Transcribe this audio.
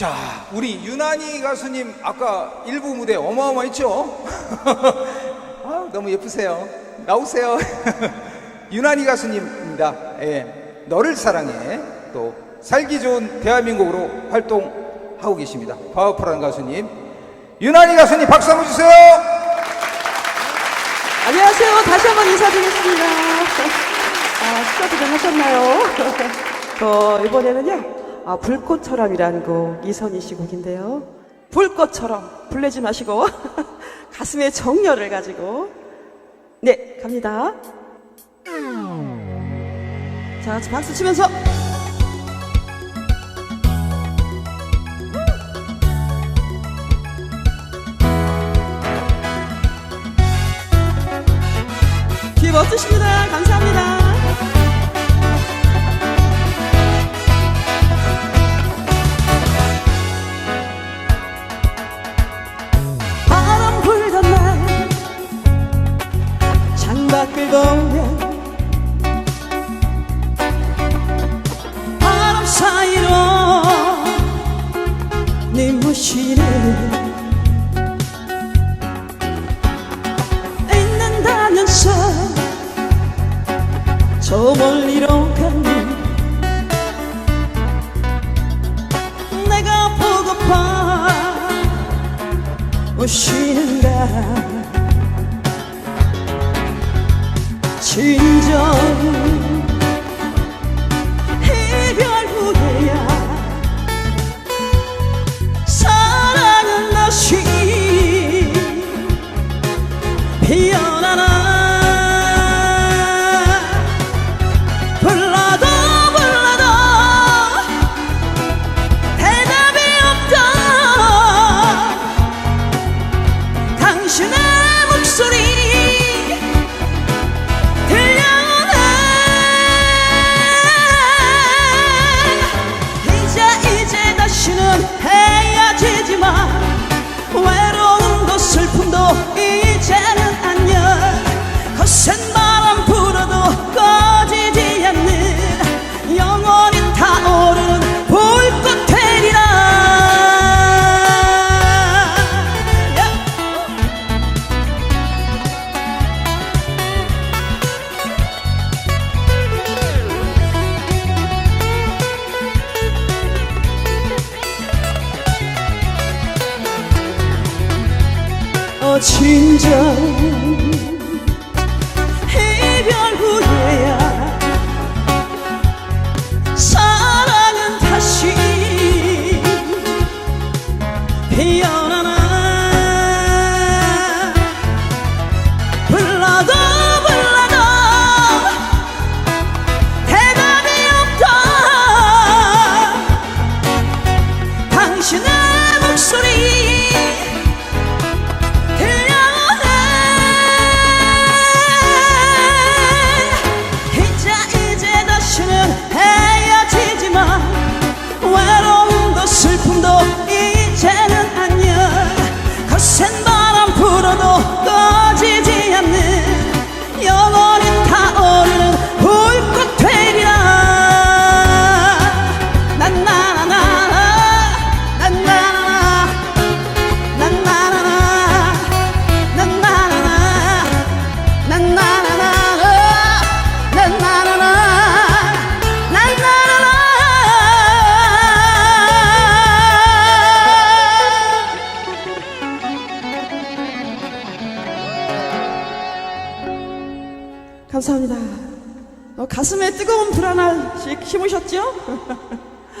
자, 우리 유난히 가수님 아까 일부 무대 어마어마했죠? 아, 너무 예쁘세요. 나오세요. 유난히 가수님입니다. 예, 너를 사랑해. 또 살기 좋은 대한민국으로 활동하고 계십니다. 파워풀한 가수님. 유난히 가수님 박수 한번 주세요. 안녕하세요. 다시 한번 인사드리겠습니다. 아, 식사들은 하셨나요? 어, 이번에는요, 아, 불꽃처럼이라는 곡, 이선희 씨 곡인데요. 불꽃처럼 불내지 마시고, 가슴에 정열을 가지고, 네, 갑니다. 자, 같이 박수 치면서. 뒤에 멋지십니다. 감사합니다. 창밖을 보면 바람 사이로 눈부시는 있는다면서 저 멀리로 가는 내가 보고파 오시는가 진정. 이별 후에야 사랑은 다시 피어나나 진정 감사합니다. 어, 가슴에 뜨거운 불 하나씩 심으셨죠?